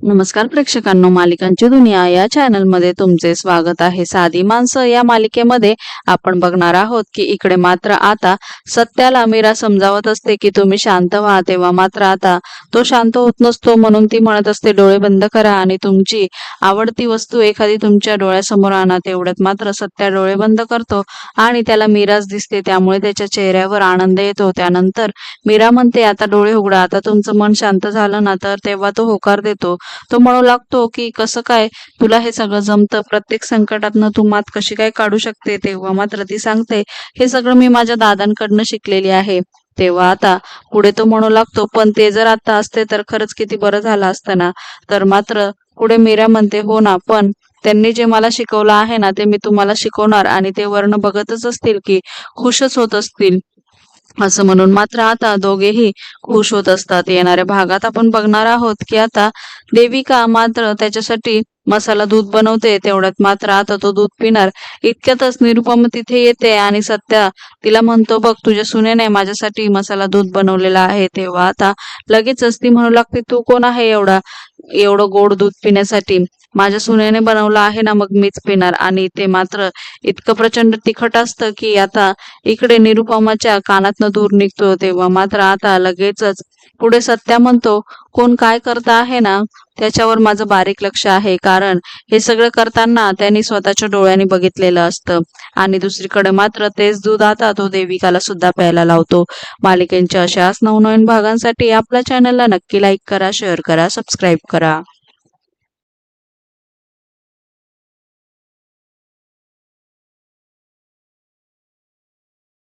नमस्कार प्रेक्षकांनो मालिकांची दुनिया या चॅनलमध्ये तुमचे स्वागत आहे. साधी माणसं या मालिकेमध्ये आपण बघणार आहोत की इकडे मात्र आता सत्याला मीरा समजावत असते की तुम्ही शांत व्हा तेव्हा मात्र आता तो शांत होत नसतो म्हणून ती म्हणत असते डोळे बंद करा आणि तुमची आवडती वस्तू एखादी तुमच्या डोळ्यासमोर आणा. तेवढ्यात मात्र सत्या डोळे बंद करतो आणि त्याला मीराच दिसते. त्यामुळे त्याच्या चेहऱ्यावर आनंद येतो. त्यानंतर मीरा म्हणते आता डोळे उघडा आता तुमचं मन शांत झालं ना तर तेव्हा तो होकार देतो. तो म्हणू लागतो की कसं काय तुला हे सगळं जमतं? प्रत्येक संकटातनं तू मात कशी काय काढू शकते? तेव्हा मात्र ती सांगते हे सगळं मी माझ्या दादांकडनं शिकलेली आहे. तेव्हा आता पुढे तो म्हणू लागतो पण ते जर आता असते तर खरंच किती बरं झालं असतं ना? तर मात्र पुढे मीरा म्हणते हो ना पण त्यांनी जे मला शिकवलं आहे ना ते मी तुम्हाला शिकवणार आणि ते वर्ण बघतच असतील की खुशच होत असतील. असं म्हणून मात्र आता दोघेही खुश होत असतात. येणाऱ्या भागात आपण बघणार आहोत की आता देविका मात्र त्याच्यासाठी मसाला दूध बनवते. तेवढ्यात मात्र आता तो दूध पिणार. इतक्यातच निरुपम तिथे येते आणि सत्या तिला म्हणतो बघ तुझ्या सुनेने माझ्यासाठी मसाला दूध बनवलेला आहे. तेव्हा आता लगेचच ती म्हणू लागते तू कोण आहे एवढा एवढं गोड दूध पिण्यासाठी? माझ्या सुनेने बनवलं आहे ना मग मीच पिणार. आणि ते मात्र इतकं प्रचंड तिखट असतं की आता इकडे निरुपमाच्या कानातनं दूर निघतो तेव्हा मात्र आता लगेचच पुढे सत्या म्हणतो कोण काय करता आहे ना त्याच्यावर माझं बारीक लक्ष आहे. कारण हे सगळं करताना त्यांनी स्वतःच्या डोळ्यांनी बघितलेलं असतं. आणि दुसरीकडे मात्र तेच दूध आता तो देविकाला सुद्धा प्यायला लावतो. मालिकेंच्या अशाच नवनवीन भागांसाठी आपल्या चॅनलला नक्की लाईक करा शेअर करा सबस्क्राईब करा.